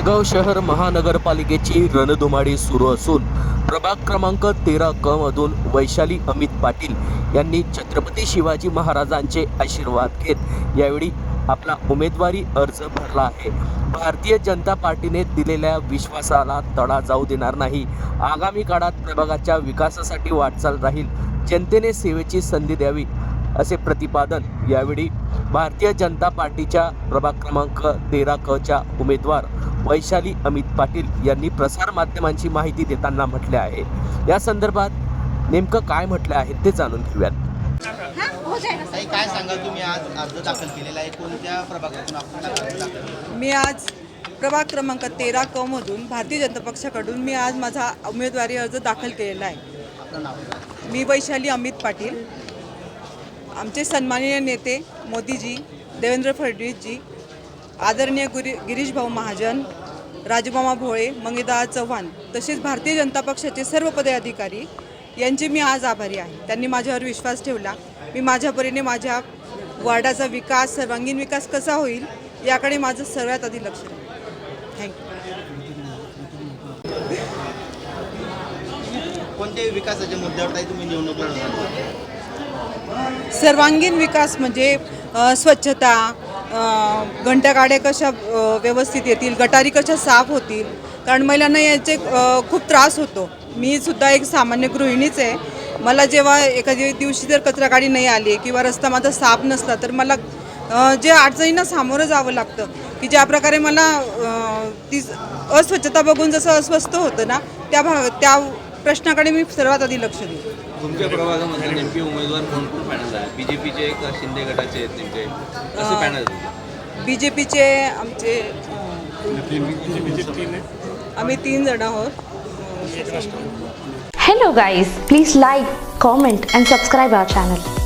जळगाव शहर महानगरपालिकेची रणधुमाळी सुरू असून प्रभाग क्रमांक तेरा क मधून वैशाली अमित पाटील यांनी छत्रपती शिवाजी महाराजांचे आशीर्वाद घेत यावेळी आपला उमेदवारी अर्ज भरला आहे. भारतीय जनता पार्टीने दिलेल्या विश्वासाला तडा जाऊ देणार नाही. आगामी काळात प्रभागाच्या विकासासाठी वाटचाल राहील. जनतेने सेवेची संधी द्यावी असे प्रतिपादन यावेळी भारतीय जनता पार्टीच्या प्रभाग क्रमांक तेरा कच्या उमेदवार वैशाली अमित पाटील यांनी प्रसार माध्यमांची माहिती देताना म्हटले आहे. या संदर्भात नेमकं काय म्हटलं आहे ते जाणून घेऊयात. ताई काय सांगाल तुम्ही? आज अर्ज दाखल केलेला आहे. कोणत्या प्रभागातून आपण? मी आज प्रभाग क्रमांक तेरा क मधून भारतीय जनता पक्षाकडून मी आज माझा उमेदवारी अर्ज दाखल केलेला आहे. मी वैशाली अमित पाटील. आमचे सन्माननीय नेते मोदीजी देवेंद्र फडणवीसजी आदरणीय गुरी गिरीश भाऊ महाजन राजमामा भोळे मंगेदा चव्हाण तसेच भारतीय जनता पक्षाचे सर्व पदाधिकारी यांचे मी आज आभारी आहे. त्यांनी माझ्यावर विश्वास ठेवला. मी माझ्या परीने माझ्या वार्डाचा विकास सर्वांगीण विकास कसा होईल याकडे माझं सर्वात आधी लक्ष थँक्यू विकासाच्या मुद्द्यावर तुम्ही निवडणूक सर्वांगीण विकास म्हणजे स्वच्छता घंटागाड्या कशा व्यवस्थित येतील गटारी कशा साफ होतील? कारण महिलांना याचे खूप त्रास होतो. मी सुद्धा एक सामान्य गृहिणीच आहे. मला जेव्हा एखाद्या दिवशी जर कचरा गाडी नाही आली किंवा रस्ता माझा साफ नसला तर मला जे अडचणींना सामोरं जावं लागतं की ज्या प्रकारे मला ती अस्वच्छता बघून जसं अस्वस्थ होतं ना त्या भाग त्या प्रश्नाकडे मी सर्वात आधी लक्ष देतो तुमच्या प्रभागामध्ये नेमके उमेदवार कोण कोण पॅनल आहे बीजेपीचे एक शिंदे गटाचे आहेत नेमके. कसे पॅनल बी जे पीचे आमचे आम्ही तीन जण आहोत. Hello guys, please like, comment and subscribe our channel.